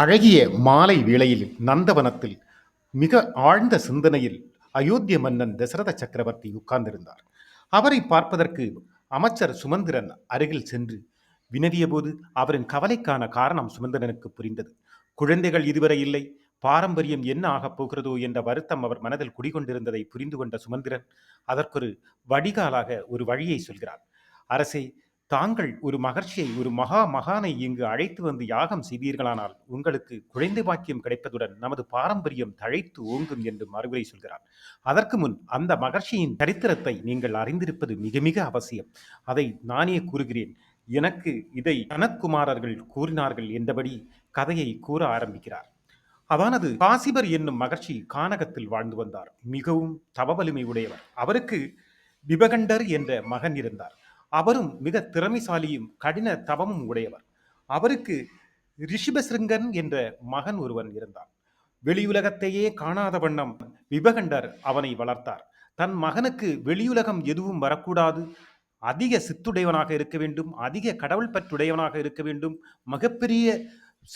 அழகிய மாலை வேளையில் நந்தவனத்தில் மிக ஆழ்ந்த சிந்தனையில் அயோத்திய மன்னன் தசரத சக்கரவர்த்தி உட்கார்ந்திருந்தார். அவரை பார்ப்பதற்கு அமைச்சர் சுமந்திரன் அருகில் சென்று வினவியபோது அவரின் கவலைக்கான காரணம் சுமந்திரனுக்கு புரிந்தது. குழந்தைகள் இதுவரை இல்லை. பாரம்பரியம் என்ன ஆகப் போகிறதோ என்ற வருத்தம் அவர் மனதில் குடிகொண்டிருந்ததை புரிந்து கொண்ட சுமந்திரன் அதற்கொரு வடிகாலாக ஒரு வழியை சொல்கிறார். அரசே தாங்கள் ஒரு மகர்ஷியை ஒரு மகா மகானை இங்கு அழைத்து வந்து யாகம் செய்தீர்களானால் உங்களுக்கு குழந்தை பாக்கியம் கிடைப்பதுடன் நமது பாரம்பரியம் தழைத்து ஓங்கும் என்று மறுபடி சொல்கிறார் அதற்கு முன் அந்த மகர்ஷியின் சரித்திரத்தை நீங்கள் அறிந்திருப்பது மிக மிக அவசியம். அதை நானே கூறுகிறேன். எனக்கு இதை சனத்குமாரர்கள் கூறினார்கள் என்றபடி கதையை கூற ஆரம்பிக்கிறார். அதானது காசிபர் என்னும் மகர்ஷி கானகத்தில் வாழ்ந்து வந்தார். மிகவும் தவவலிமை உடையவர். அவருக்கு விபகண்டர் என்ற மகன் இருந்தார். அவரும் மிக திறமைசாலியும் கடின தவமும் உடையவர். அவருக்கு ரிஷிபசிருங்கன் என்ற மகன் ஒருவன் இருந்தான். வெளியுலகத்தையே காணாத வண்ணம் விபகண்டர் அவனை வளர்த்தார். தன் மகனுக்கு வெளியுலகம் எதுவும் வரக்கூடாது. அதிக சித்துடையவனாக இருக்க வேண்டும். அதிக கடவுள் பற்றுடையவனாக இருக்க வேண்டும். மிகப்பெரிய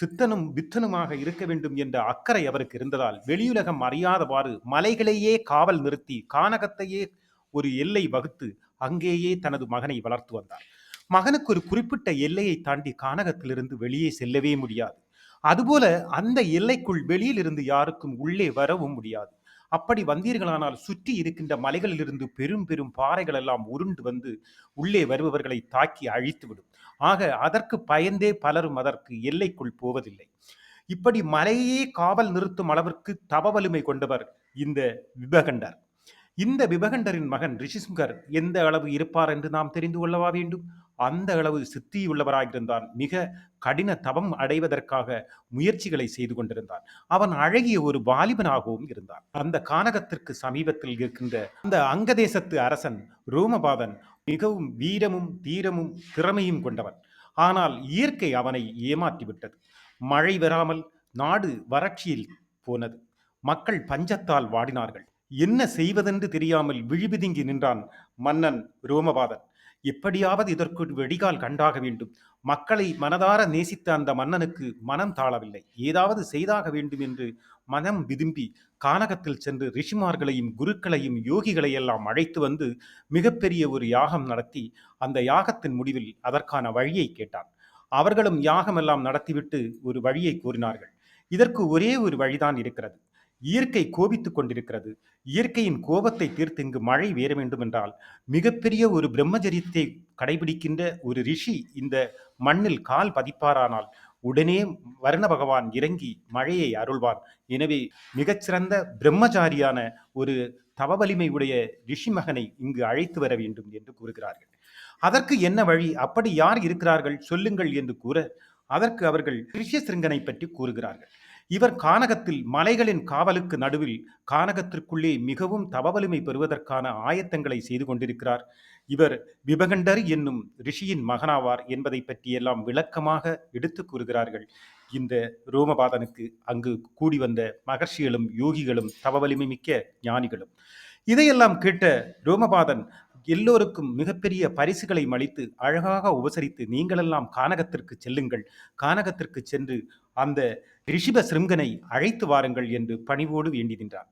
சித்தனும் வித்தனுமாக இருக்க வேண்டும் என்ற அக்கறை அவருக்கு இருந்ததால் வெளியுலகம் அறியாதவாறு மலைகளையே காவல் நிறுத்தி கானகத்தையே ஒரு எல்லை வகுத்து அங்கேயே தனது மகனை வளர்த்து வந்தார். மகனுக்கு ஒரு குறிப்பிட்ட எல்லையை தாண்டி கானகத்திலிருந்து வெளியே செல்லவே முடியாது. அதுபோல அந்த எல்லைக்குள் வெளியில் இருந்து யாருக்கும் உள்ளே வரவும் முடியாது. அப்படி வந்தீர்களானால் சுற்றி இருக்கின்ற மலைகளிலிருந்து பெரும் பெரும் பாறைகள் எல்லாம் உருண்டு வந்து உள்ளே வருபவர்களை தாக்கி அழித்துவிடும். ஆக அதற்கு பயந்தே பலரும் அதற்கு எல்லைக்குள் போவதில்லை. இப்படி மலையே காவல் நிறுத்தும் அளவிற்கு தவ வலிமை கொண்டவர் இந்த விபகண்டர். இந்த விபகண்டரின் மகன் ரிஷிசுங்கர் எந்த அளவு இருப்பார் என்று நாம் தெரிந்து கொள்ளவா வேண்டும்? அந்த அளவு சித்தியுள்ளவராயிருந்தான். மிக கடின தவம் அடைவதற்காக முயற்சிகளை செய்து கொண்டிருந்தான். அவன் அழகிய ஒரு வாலிபனாகவும் இருந்தான். அந்த கானகத்திற்கு சமீபத்தில் இருக்கின்ற அந்த அங்கதேசத்து அரசன் ரோமபாதன் மிகவும் வீரமும் தீரமும் திறமையும் கொண்டவன். ஆனால் இயற்கை அவனை ஏமாற்றிவிட்டது. மழை வராமல் நாடு வறட்சியில் போனது. மக்கள் பஞ்சத்தால் வாடினார்கள். என்ன செய்வதென்று தெரியாமல் விழிபிதுங்கி நின்றான் மன்னன் ரோமபாதன். எப்படியாவது இதற்கு வெடிகால் கண்டாக வேண்டும். மக்களை மனதார நேசித்த அந்த மன்னனுக்கு மனம் தாழவில்லை. ஏதாவது செய்தாக வேண்டும் என்று மனம் விதும்பி கானகத்தில் சென்று ரிஷிமார்களையும் குருக்களையும் யோகிகளையெல்லாம் அழைத்து வந்து மிகப்பெரிய ஒரு யாகம் நடத்தி அந்த யாகத்தின் முடிவில் அதற்கான வழியை கேட்டான். அவர்களும் யாகமெல்லாம் நடத்திவிட்டு ஒரு வழியை கூறினார்கள். இதற்கு ஒரே ஒரு வழிதான் இருக்கிறது. இயற்கை கோபித்துக் கொண்டிருக்கிறது. இயற்கையின் கோபத்தை தீர்த்து இங்கு மழை வேற வேண்டும் என்றால் மிகப்பெரிய ஒரு பிரம்மச்சரியத்தை கடைபிடிக்கின்ற ஒரு ரிஷி இந்த மண்ணில் கால் பதிப்பாரானால் உடனே வருண பகவான் இறங்கி மழையை அருள்வான். எனவே மிகச்சிறந்த பிரம்மச்சாரியான ஒரு தவ வலிமை உடைய ரிஷி மகனை இங்கு அழைத்து வர வேண்டும் என்று கூறுகிறார்கள். அதற்கு என்ன வழி? அப்படி யார் இருக்கிறார்கள்? சொல்லுங்கள் என்று கூற அதற்கு அவர்கள் ரிஷிசிருங்கனை பற்றி கூறுகிறார்கள். இவர் கானகத்தில் மலைகளின் காவலுக்கு நடுவில் கானகத்திற்குள்ளே மிகவும் தவவலிமை பெறுவதற்கான ஆயத்தங்களை செய்து கொண்டிருக்கிறார். இவர் விபகண்டர் என்னும் ரிஷியின் மகனாவார் என்பதை பற்றியெல்லாம் விளக்கமாக எடுத்து கூறுகிறார்கள். இந்த ரோமபாதனுக்கு அங்கு கூடி வந்த மகர்ஷிகளும் யோகிகளும் தவவலிமை மிக்க ஞானிகளும். இதையெல்லாம் கேட்ட ரோமபாதன் எல்லோருக்கும் மிகப்பெரிய பரிசுகளை மலித்து அழகாக உபசரித்து நீங்களெல்லாம் கானகத்திற்கு செல்லுங்கள். கானகத்திற்கு சென்று அந்த ரிஷிப சிருங்கனை அழைத்து வாருங்கள் என்று பணிவோடு வேண்டிதின்றான்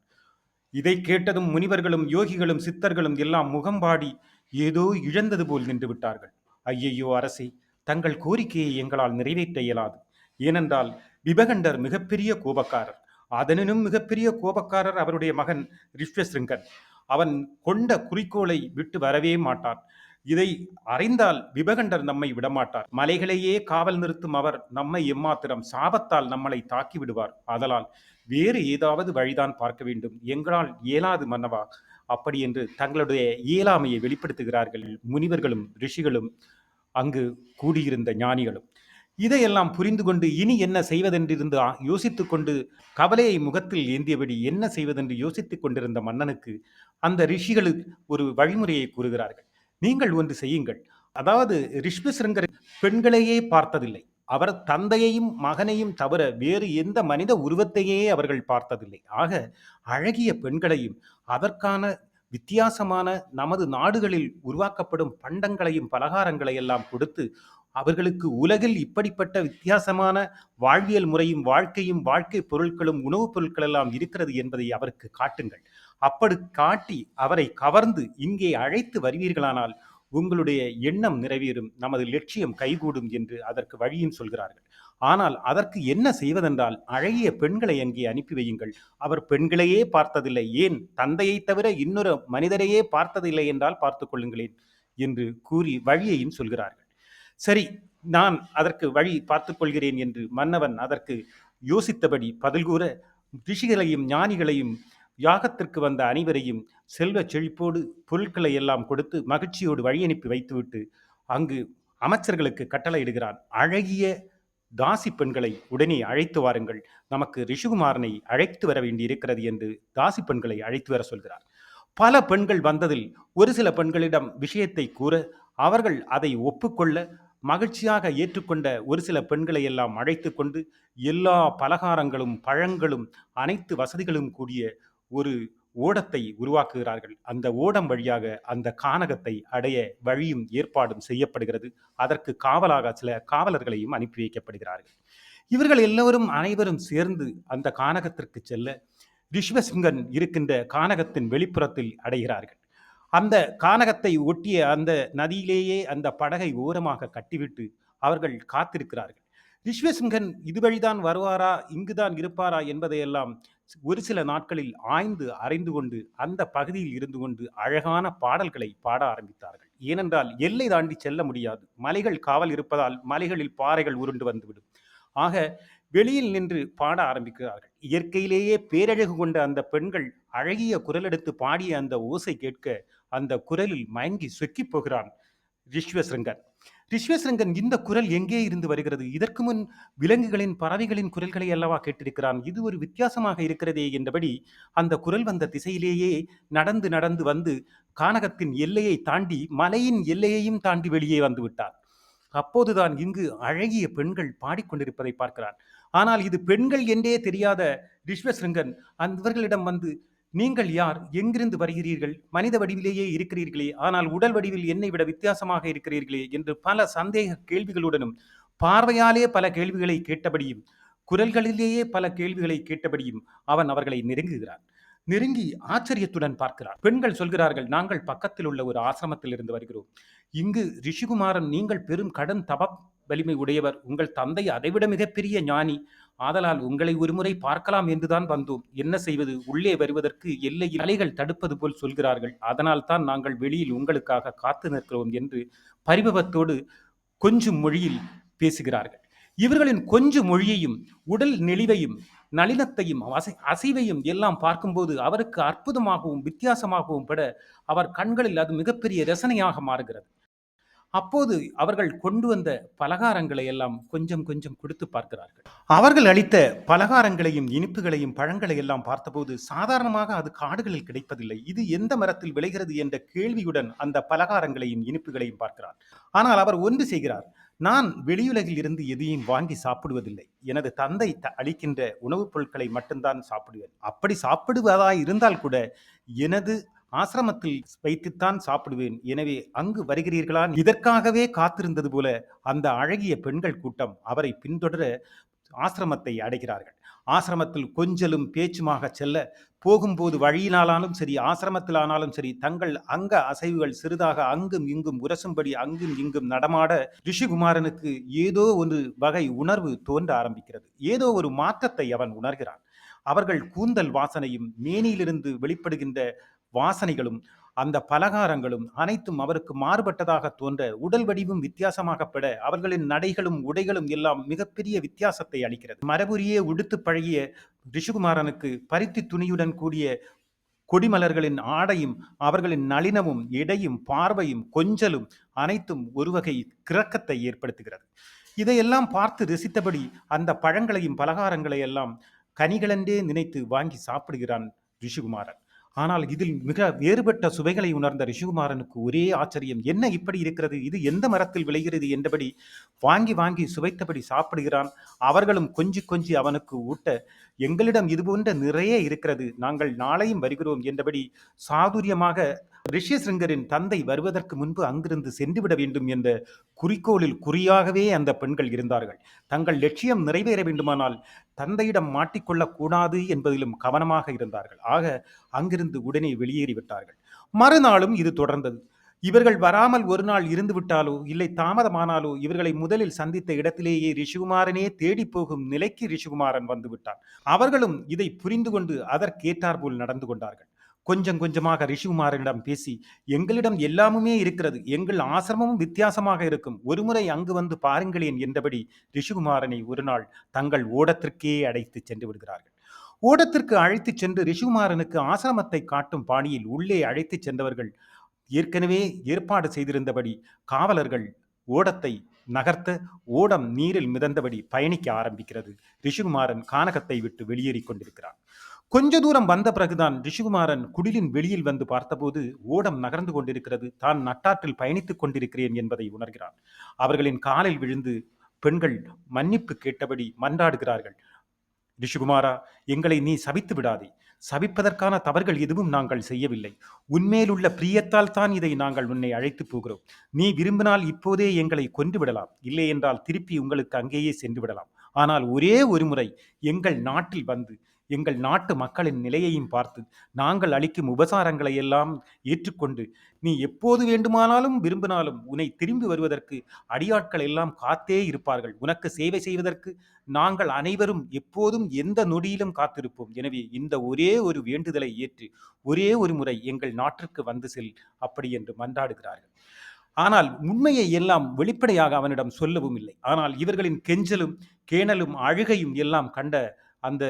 இதை கேட்டதும் முனிவர்களும் யோகிகளும் சித்தர்களும் எல்லாம் முகம்பாடி ஏதோ இழந்தது போல் நின்று விட்டார்கள். ஐயையோ அரசே தங்கள் கோரிக்கையை எங்களால் நிறைவேற்ற இயலாது. ஏனென்றால் விபகண்டர் மிகப்பெரிய கோபக்காரர். அதனினும் மிகப்பெரிய கோபக்காரர் அவருடைய மகன் ரிஷ்வசிருங்கன் அவன் கொண்ட குறிக்கோளை விட்டு வரவே மாட்டான். இதை அறிந்தால் விபகண்டர் நம்மை விடமாட்டார். மலைகளையே காவல் நிறுத்தும் அவர் நம்மை எம்மாத்திரம். சாபத்தால் நம்மளை தாக்கி விடுவார். அதனால் வேறு ஏதாவது வழிதான் பார்க்க வேண்டும். எங்களால் இயலாது மன்னவா? அப்படி என்று தங்களுடைய இயலாமையை வெளிப்படுத்துகிறார்கள் முனிவர்களும் ரிஷிகளும் அங்கு கூடியிருந்த ஞானிகளும். இதையெல்லாம் புரிந்து கொண்டு இனி என்ன செய்வதென்றிருந்து யோசித்துக் கொண்டு கவலையை முகத்தில் ஏந்தியபடி என்ன செய்வதென்று யோசித்துக் கொண்டிருந்த மன்னனுக்கு அந்த ரிஷிகள் ஒரு வழிமுறையை கூறுகிறார்கள். நீங்கள் ஒன்று செய்யுங்கள். அதாவது ரிஷ்பசிருங்கர் பெண்களையே பார்த்ததில்லை. அவர் தந்தையையும் மகனையும் தவிர வேறு எந்த மனித உருவத்தையே அவர்கள் பார்த்ததில்லை. ஆக அழகிய பெண்களையும் அதற்கான வித்தியாசமான நமது நாடுகளில் உருவாக்கப்படும் பண்டங்களையும் பலகாரங்களை எல்லாம் கொடுத்து அவர்களுக்கு உலகில் இப்படிப்பட்ட வித்தியாசமான வாழ்வியல் முறையும் வாழ்க்கையும் வாழ்க்கை பொருட்களும் உணவுப் பொருட்கள் எல்லாம் இருக்கிறது என்பதை அவருக்கு காட்டுங்கள். அப்படி காட்டி அவரை கவர்ந்து இங்கே அழைத்து வருவீர்களானால் உங்களுடைய எண்ணம் நிறைவேறும் நமது லட்சியம் கைகூடும் என்று அதற்கு வழியும் சொல்கிறார்கள். ஆனால் அதற்கு என்ன செய்வதென்றால் அழகிய பெண்களை அங்கே அனுப்பி வையுங்கள். அவர் பெண்களையே பார்த்ததில்லை ஏன் தந்தையை தவிர இன்னொரு மனிதரையே பார்த்ததில்லை என்றால் பார்த்து கொள்ளுங்களேன் என்று கூறி வழியையும் சொல்கிறார்கள். சரி நான் அதற்கு வழி பார்த்துக் கொள்கிறேன் என்று மன்னவன் அதற்கு யோசித்தபடி பதில் கூற ரிஷிகளையும் ஞானிகளையும் யாகத்திற்கு வந்த அனைவரையும் செல்வச் செழிப்போடு பொருட்களை எல்லாம் கொடுத்து மகிழ்ச்சியோடு வழி அனுப்பி வைத்துவிட்டு அங்கு அமைச்சர்களுக்கு கட்டளையிடுகிறான். அழகிய தாசி பெண்களை உடனே அழைத்து வாருங்கள். நமக்கு ரிஷிகுமாரனை அழைத்து வர வேண்டியிருக்கிறது என்று தாசி பெண்களை அழைத்து வர சொல்கிறார். பல பெண்கள் வந்ததில் ஒரு சில பெண்களிடம் விஷயத்தை கூற அவர்கள் அதை ஒப்புக்கொள்ள மகிழ்ச்சியாக ஏற்றுக்கொண்ட ஒரு சில பெண்களை எல்லாம் அழைத்து கொண்டு எல்லா பலகாரங்களும் பழங்களும் அனைத்து வசதிகளும் கூடிய ஒரு ஓடத்தை உருவாக்குகிறார்கள். அந்த ஓடம் வழியாக அந்த கானகத்தை அடைய வழியும் ஏற்பாடும் செய்யப்படுகிறது. அதற்கு காவலாக சில காவலர்களையும் அனுப்பி வைக்கப்படுகிறார்கள். இவர்கள் எல்லோரும் அனைவரும் சேர்ந்து அந்த கானகத்திற்கு செல்ல ரிஷ்வசிங்கன் இருக்கின்ற கானகத்தின் வெளிப்புறத்தில் அடைகிறார்கள். அந்த கானகத்தை ஒட்டிய அந்த நதியிலேயே அந்த படகை ஓரமாக கட்டிவிட்டு அவர்கள் காத்திருக்கிறார்கள். ரிஷ்வசிங்கன் இது வழிதான் வருவாரா? இங்குதான் இருப்பாரா? என்பதையெல்லாம் ஒரு சில நாட்களில் ஆய்ந்து அறிந்து கொண்டு அந்த பகுதியில் இருந்து கொண்டு அழகான பாடல்களை பாட ஆரம்பித்தார்கள். ஏனென்றால் எல்லை தாண்டி செல்ல முடியாது. மலைகள் காவல் இருப்பதால் மலைகளில் பாறைகள் உருண்டு வந்துவிடும். ஆக வெளியில் நின்று பாட ஆரம்பிக்கிறார்கள். இயற்கையிலேயே பேரழகு கொண்ட அந்த பெண்கள் அழகிய குரல் எடுத்து பாடிய அந்த ஓசை கேட்க அந்த குரலில் மயங்கி சொக்கிப் போகிறான் ரிஷ்வசிருங்கன் ரிஷ்வசிருங்கன் இந்த குரல் எங்கே இருந்து வருகிறது? இதற்கு முன் விலங்குகளின் பறவைகளின் குரல்களை அல்லவா கேட்டிருக்கிறான்? இது ஒரு வித்தியாசமாக இருக்கிறதே என்றபடி அந்த குரல் வந்த திசையிலேயே நடந்து நடந்து வந்து கானகத்தின் எல்லையை தாண்டி மலையின் எல்லையையும் தாண்டி வெளியே வந்து விட்டார் அப்போதுதான் இங்கு அழகிய பெண்கள் பாடிக்கொண்டிருப்பதை பார்க்கிறான். ஆனால் இது பெண்கள் என்றே தெரியாத ரிஷ்வசிருங்கன் அந்தவர்களிடம் வந்து நீங்கள் யார்? எங்கிருந்து வருகிறீர்கள்? மனித வடிவிலேயே இருக்கிறீர்களே ஆனால் உடல் வடிவில் என்னை விட வித்தியாசமாக இருக்கிறீர்களே என்று பல சந்தேக கேள்விகளுடனும் பார்வையாலே பல கேள்விகளை கேட்டபடியும் குரல்களிலேயே பல கேள்விகளை கேட்டபடியும் அவன் அவர்களை நெருங்குகிறான். நெருங்கி ஆச்சரியத்துடன் பார்க்கிறார் பெண்கள் சொல்கிறார்கள் நாங்கள் பக்கத்தில் உள்ள ஒரு ஆசிரமத்தில் இருந்து வருகிறோம். இங்கு ரிஷிகுமாரன் நீங்கள் பெரும் கடன் தப வலிமை உடையவர். உங்கள் தந்தை அதைவிட மிகப்பெரிய ஞானி. ஆதலால் உங்களை ஒருமுறை பார்க்கலாம் என்றுதான் வந்தோம். என்ன செய்வது? உள்ளே வருவதற்கு எல்லையில் அலைகள் தடுப்பது போல் சொல்கிறார்கள். அதனால் தான் நாங்கள் வெளியில் உங்களுக்காக காத்து நிற்கிறோம் என்று பரிபவத்தோடு கொஞ்சம் மொழியில் பேசுகிறார்கள். இவர்களின் கொஞ்ச மொழியையும் உடல் நெளிவையும் நளினத்தையும் அசை அசைவையும் எல்லாம் பார்க்கும்போது அவருக்கு அற்புதமாகவும் வித்தியாசமாகவும் பட அவர் கண்களில் அது மிகப்பெரிய ரசனையாக மாறுகிறது. அப்போது அவர்கள் கொண்டு வந்த பலகாரங்களை எல்லாம் கொஞ்சம் கொஞ்சம் கொடுத்து பார்க்கிறார்கள். அவர்கள் அளித்த பலகாரங்களையும் இனிப்புகளையும் பழங்களை எல்லாம் பார்த்தபோது சாதாரணமாக அது காடுகளில் கிடைப்பதில்லை. இது எந்த மரத்தில் விளைகிறது என்ற கேள்வியுடன் அந்த பலகாரங்களையும் இனிப்புகளையும் பார்க்கிறார். ஆனால் அவர் ஒன்று செய்கிறார். நான் வெளியுலகில் இருந்து எதையும் வாங்கி சாப்பிடுவதில்லை. எனது தந்தை த- அளிக்கின்ற உணவுப் பொருட்களை மட்டும்தான் சாப்பிடுவேன். அப்படி சாப்பிடுவதாய் இருந்தால் கூட எனது ஆசிரமத்தில் வைத்துத்தான் சாப்பிடுவேன். எனவே அங்கு வருகிறீர்களா? இதற்காகவே காத்திருந்தது போல அந்த அழகிய பெண்கள் கூட்டம் அவரை பின்தொடர ஆசிரமத்தை அடைகிறார்கள். ஆசிரமத்தில் கொஞ்சலும் பேச்சுமாக செல்ல போகும்போது வழியினாலாலும் சரி ஆசிரமத்தில் ஆனாலும் சரி தங்கள் அங்க அசைவுகள் சிறிதாக அங்கும் இங்கும் உரசும்படி அங்கும் இங்கும் நடமாட ரிஷிகுமாரனுக்கு ஏதோ ஒரு வகை உணர்வு தோன்ற ஆரம்பிக்கிறது. ஏதோ ஒரு மாற்றத்தை அவன் உணர்கிறான். அவர்கள் கூந்தல் வாசனையும் மேனியிலிருந்து வெளிப்படுகின்ற வாசனைகளும் அந்த பலகாரங்களும் அனைத்தும் அவருக்கு மாறுபட்டதாக தோன்ற உடல் வடிவும் வித்தியாசமாகப்பட அவர்களின் நடைகளும் உடைகளும் எல்லாம் மிகப்பெரிய வித்தியாசத்தை அளிக்கிறது. மரபுரியே உடுத்து பழகிய ரிஷிகுமாரனுக்கு பருத்தி துணியுடன் கூடிய கொடிமலர்களின் ஆடையும் அவர்களின் நளினமும் எடையும் பார்வையும் கொஞ்சலும் அனைத்தும் ஒரு வகை ஏற்படுத்துகிறது. இதையெல்லாம் பார்த்து ரசித்தபடி அந்த பழங்களையும் பலகாரங்களை எல்லாம் கனிகளென்றே நினைத்து வாங்கி சாப்பிடுகிறான் ரிஷிகுமாரன். ஆனால் இதில் மிக வேறுபட்ட சுவைகளை உணர்ந்த ரிஷிகுமாரனுக்கு ஒரே ஆச்சரியம் என்ன இப்படி இருக்கிறது? இது எந்த மரத்தில் விளைகிறது? என்றபடி வாங்கி வாங்கி சுவைத்தபடி சாப்பிடுகிறான். அவர்களும் கொஞ்சி கொஞ்சி அவனுக்கு ஊட்ட எங்களிடம் இதுபோன்ற நிறைய இருக்கிறது. நாங்கள் நாளையும் வருகிறோம் என்றபடி சாதுரியமாக ரிஷிசிருங்கரின் தந்தை வருவதற்கு முன்பு அங்கிருந்து சென்றுவிட வேண்டும் என்ற குறிக்கோளில் குறியாகவே அந்த பெண்கள் இருந்தார்கள். தங்கள் லட்சியம் நிறைவேற வேண்டுமானால் தந்தையிடம் மாட்டிக்கொள்ளக்கூடாது என்பதிலும் கவனமாக இருந்தார்கள். ஆக அங்கிருந்து உடனே வெளியேறிவிட்டார்கள் மறுநாளும் இது தொடர்ந்தது. இவர்கள் வராமல் ஒரு நாள் இருந்து விட்டாலோ இல்லை தாமதமானாலோ இவர்களை முதலில் சந்தித்த இடத்திலேயே ரிஷிகுமாரனே தேடி போகும் நிலைக்கு ரிஷிகுமாரன் வந்துவிட்டான் அவர்களும் இதை புரிந்து கொண்டு அதற்கேற்றாற்போல் நடந்து கொண்டார்கள். கொஞ்சம் கொஞ்சமாக ரிஷிகுமாரனிடம் பேசி எங்களிடம் எல்லாமுமே இருக்கிறது. எங்கள் ஆசிரமமும் வித்தியாசமாக இருக்கும். ஒருமுறை அங்கு வந்து பாருங்களேன் என்றபடி ரிஷிகுமாரனை ஒரு நாள் தங்கள் ஓடத்திற்கே அடைத்து சென்று விடுகிறார்கள். ஓடத்திற்கு அழைத்துச் சென்று ரிஷிகுமாரனுக்கு ஆசிரமத்தை காட்டும் பாணியில் உள்ளே அழைத்துச் சென்றவர்கள் ஏற்கனவே ஏற்பாடு செய்திருந்தபடி காவலர்கள் ஓடத்தை நகர்த்த ஓடம் நீரில் மிதந்தபடி பயணிக்க ஆரம்பிக்கிறது. ரிஷிகுமாரன் கானகத்தை விட்டு வெளியேறிக் கொண்டிருக்கிறான். கொஞ்ச தூரம் வந்த பிறகுதான் ரிஷிகுமாரன் குடிலின் வெளியில் வந்து பார்த்தபோது ஓடம் நகர்ந்து கொண்டிருக்கிறது. தான் நட்டாற்றில் பயணித்துக் கொண்டிருக்கிறேன் என்பதை உணர்கிறான். அவர்களின் காலில் விழுந்து பெண்கள் மன்னிப்பு கேட்டபடி மன்றாடுகிறார்கள். ரிஷிகுமாரா எங்களை நீ சபித்து விடாதே. சபிப்பதற்கான தவறுகள் எதுவும் நாங்கள் செய்யவில்லை. உன்மேலுள்ள பிரியத்தால் தான் இதை நாங்கள் உன்னை அழைத்து போகிறோம். நீ விரும்பினால் இப்போதே எங்களை கொன்று விடலாம். இல்லை என்றால் திருப்பி உங்களுக்கு அங்கேயே சென்று விடலாம். ஆனால் ஒரே ஒரு முறை எங்கள் நாட்டில் வந்து எங்கள் நாட்டு மக்களின் நிலையையும் பார்த்து நாங்கள் அளிக்கும் உபசாரங்களை எல்லாம் ஏற்றுக்கொண்டு நீ எப்போது வேண்டுமானாலும் விரும்பினாலும் உன்னை திரும்பி வருவதற்கு அடியாட்கள் எல்லாம் காத்தே இருப்பார்கள். உனக்கு சேவை செய்வதற்கு நாங்கள் அனைவரும் எப்போதும் எந்த நொடியிலும் காத்திருப்போம். எனவே இந்த ஒரே ஒரு வேண்டுதலை ஏற்று ஒரே ஒரு முறை எங்கள் நாட்டிற்கு வந்து செல் அப்படி என்று மன்றாடுகிறார்கள். ஆனால் உண்மையை எல்லாம் வெளிப்படையாக அவனிடம் சொல்லவும் இல்லை. ஆனால் இவர்களின் கெஞ்சலும் கேணலும் அழுகையும் எல்லாம் கண்ட அந்த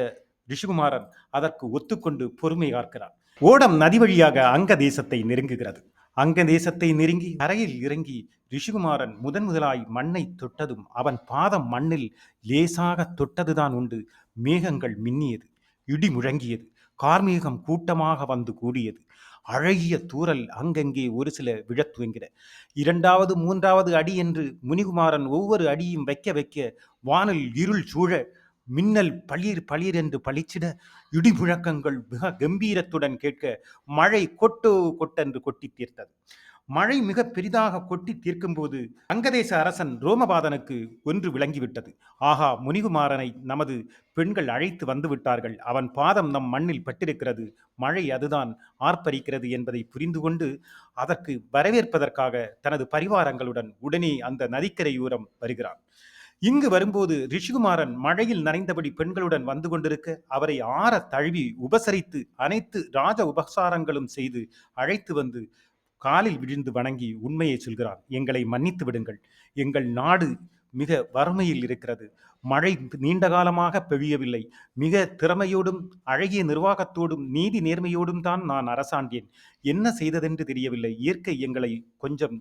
ரிஷிகுமாரன் அதற்கு ஒத்துக்கொண்டு பொறுமை காக்கிறார் ஓடம் நதி வழியாக அங்க தேசத்தை நெருங்குகிறது. அங்க தேசத்தை நெருங்கி கரையில் இறங்கி ரிஷிகுமாரன் முதன் முதலாய் மண்ணை தொட்டதும் அவன் பாதம் மண்ணில் லேசாக தொட்டதுதான் உண்டு. மேகங்கள் மின்னியது இடி முழங்கியது கார்மேகம் கூட்டமாக வந்து கூடியது. அழகிய தூரல் அங்கங்கே ஒரு சில விழத் துவங்கின. இரண்டாவது மூன்றாவது அடி என்று முனிகுமாரன் ஒவ்வொரு அடியும் வைக்க வைக்க வானில் இருள் சூழ மின்னல் பளிர் பளிர் என்று பளிச்சிட இடிமுழக்கங்கள் மிக கம்பீரத்துடன் கேட்க மழை கொட்டோ கொட்டென்று கொட்டி தீர்த்தது. மழை மிக பெரிதாக கொட்டி தீர்க்கும் போது அங்கதேச அரசன் ரோமபாதனுக்கு ஒன்று விளங்கிவிட்டது. ஆகா முனிகுமாரனை நமது பெண்கள் அழைத்து வந்துவிட்டார்கள் அவன் பாதம் நம் மண்ணில் பட்டிருக்கிறது. மழை அதுதான் ஆர்ப்பரிக்கிறது என்பதை புரிந்து கொண்டு அதற்கு வரவேற்பதற்காக தனது பரிவாரங்களுடன் உடனே அந்த நதிக்கரையோரம் வருகிறான். இங்கு வரும்போது ரிஷிகுமாரன் மழையில் நனைந்தபடி பெண்களுடன் வந்து கொண்டிருக்க அவரை ஆற தழுவி உபசரித்து அனைத்து ராஜ உபசாரங்களும் செய்து அழைத்து வந்து காலில் விழுந்து வணங்கி உண்மையை சொல்கிறார் எங்களை மன்னித்து விடுங்கள். எங்கள் நாடு மிக வறுமையில் இருக்கிறது. மழை நீண்ட காலமாக பெய்யவில்லை. மிக திறமையோடும் அழகிய நிர்வாகத்தோடும் நீதி நேர்மையோடும் தான் நான் அரசாண்டேன் என்ன செய்ததென்று தெரியவில்லை. இயற்கை எங்களை கொஞ்சம்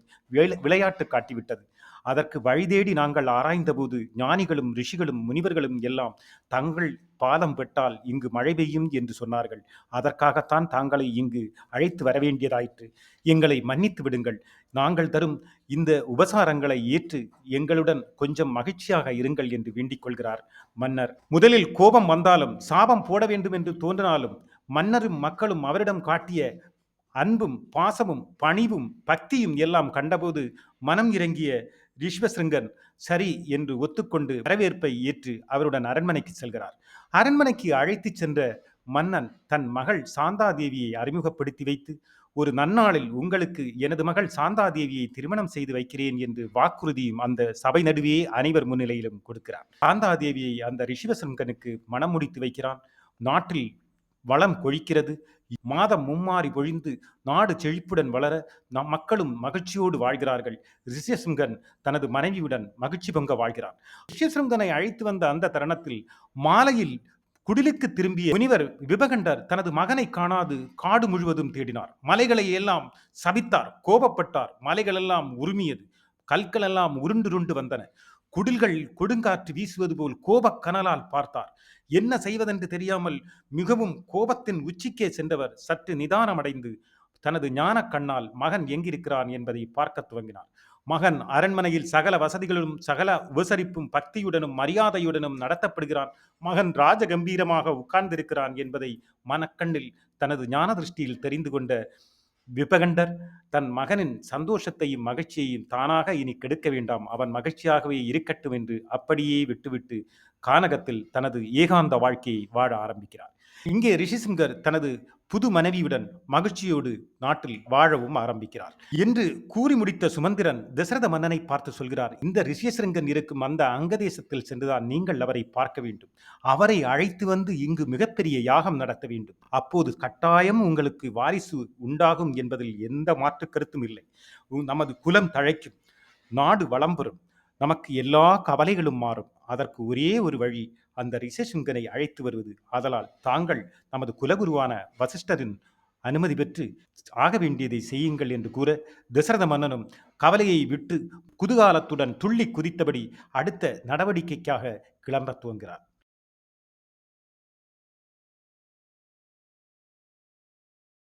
விளையாட்டு காட்டிவிட்டது. அதற்கு வழி தேடி நாங்கள் ஆராய்ந்தபோது ஞானிகளும் ரிஷிகளும் முனிவர்களும் எல்லாம் தங்கள் பாதம் பெற்றால் இங்கு மழை பெய்யும் என்று சொன்னார்கள். அதற்காகத்தான் தாங்களை இங்கு அழைத்து வரவேண்டியதாயிற்று எங்களை மன்னித்து விடுங்கள். நாங்கள் தரும் இந்த உபசாரங்களை ஏற்று எங்களுடன் கொஞ்சம் மகிழ்ச்சியாக இருங்கள் என்று வேண்டிக் கொள்கிறார் மன்னர். முதலில் கோபம் வந்தாலும் சாபம் போட வேண்டும் என்று தோன்றினாலும் மன்னரும் மக்களும் அவரிடம் காட்டிய அன்பும் பாசமும் பணிவும் பக்தியும் எல்லாம் கண்டபோது மனம் இறங்கிய ரிஷ்வசிருங்கன் சரி என்று ஒத்துக்கொண்டு வரவேற்பை ஏற்று அவருடன் அரண்மனைக்கு செல்கிறார். அரண்மனைக்கு அழைத்துச் சென்ற மன்னன் தன் மகள் சாந்தாதேவியை அறிமுகப்படுத்தி வைத்து ஒரு நன்னாளில் உங்களுக்கு எனது மகள் சாந்தாதேவியை திருமணம் செய்து வைக்கிறேன் என்று வாக்குறுதியும் அந்த சபை நடுவே அனைவர் முன்னிலையிலும் கொடுக்கிறார். சாந்தாதேவியை அந்த ரிஷிவசங்கனுக்கு மனம் முடித்து வைக்கிறான். நாட்டில் வளம் கொழிக்கிறது. மாதம் மும்மாறி பொழிந்து நாடு செழிப்புடன் வளர நம் மக்களும் மகிழ்ச்சியோடு வாழ்கிறார்கள். ரிஷியசிங்கன் தனது மனைவியுடன் மகிழ்ச்சி பொங்க வாழ்கிறான். ரிஷியசிங்கனை அழைத்து வந்த அந்த தருணத்தில் மாலையில் குடிலுக்கு திரும்பிய முனிவர் விபகண்டர் தனது மகனை காணாது காடு முழுவதும் தேடினார். மலைகளை எல்லாம் சபித்தார் கோபப்பட்டார். மலைகளெல்லாம் உருமியது. கற்கள் எல்லாம் உருண்டுருண்டு வந்தன. குடில்கள் கொடுங்காற்று வீசுவது போல் கோபக் கனலால் பார்த்தார். என்ன செய்வதென்று தெரியாமல் மிகவும் கோபத்தின் உச்சிக்கே சென்றவர் சற்று நிதானமடைந்து தனது ஞானக் கண்ணால் மகன் எங்கிருக்கிறான் என்பதை பார்க்க துவங்கினார். மகன் அரண்மனையில் சகல வசதிகளும் சகல உபசரிப்பும் பக்தியுடனும் மரியாதையுடனும் நடத்தப்படுகிறான். மகன் ராஜகம்பீரமாக உட்கார்ந்திருக்கிறான் என்பதை மனக்கண்ணில் தனது ஞான திருஷ்டியில் தெரிந்து கொண்ட விபகண்டர் தன் மகனின் சந்தோஷத்தையும் மகிழ்ச்சியையும் தானாக இனி கெடுக்க வேண்டாம். அவன் மகிழ்ச்சியாகவே இருக்கட்டும் என்று அப்படியே விட்டுவிட்டு கானகத்தில் தனது ஏகாந்த வாழ்க்கையை வாழ ஆரம்பிக்கிறார். இங்கே ரிஷிசிங்கர் தனது புது மனைவியுடன் மகிழ்ச்சியோடு நாட்டில் வாழவும் ஆரம்பிக்கிறார். என்று கூறி முடித்த சுமந்திரன் தசரத மன்னனை பார்த்து சொல்கிறார் இந்த ரிஷிசிங்கன் இருக்கும் அந்த அங்கதேசத்தில் சென்றுதான் நீங்கள் அவரை பார்க்க வேண்டும். அவரை அழைத்து வந்து இங்கு மிகப்பெரிய யாகம் நடத்த வேண்டும். அப்போது கட்டாயம் உங்களுக்கு வாரிசு உண்டாகும் என்பதில் எந்த மாற்று கருத்தும் இல்லை. உ- நமது குலம் தழைக்கும். நாடு வளம் பெறும். நமக்கு எல்லா கவலைகளும் மாறும். அதற்கு ஒரே ஒரு வழி அந்த ரிஷசிங்கனை அழைத்து வருவது. ஆதலால் தாங்கள் நமது குலகுருவான வசிஷ்டரின் அனுமதி பெற்று ஆக வேண்டியதை செய்யுங்கள் என்று கூற தசரத மன்னனும் கவலையை விட்டு குதூகாலத்துடன் துள்ளி குதித்தபடி அடுத்த நடவடிக்கைக்காக கிளம்பத் துவங்கிறார்.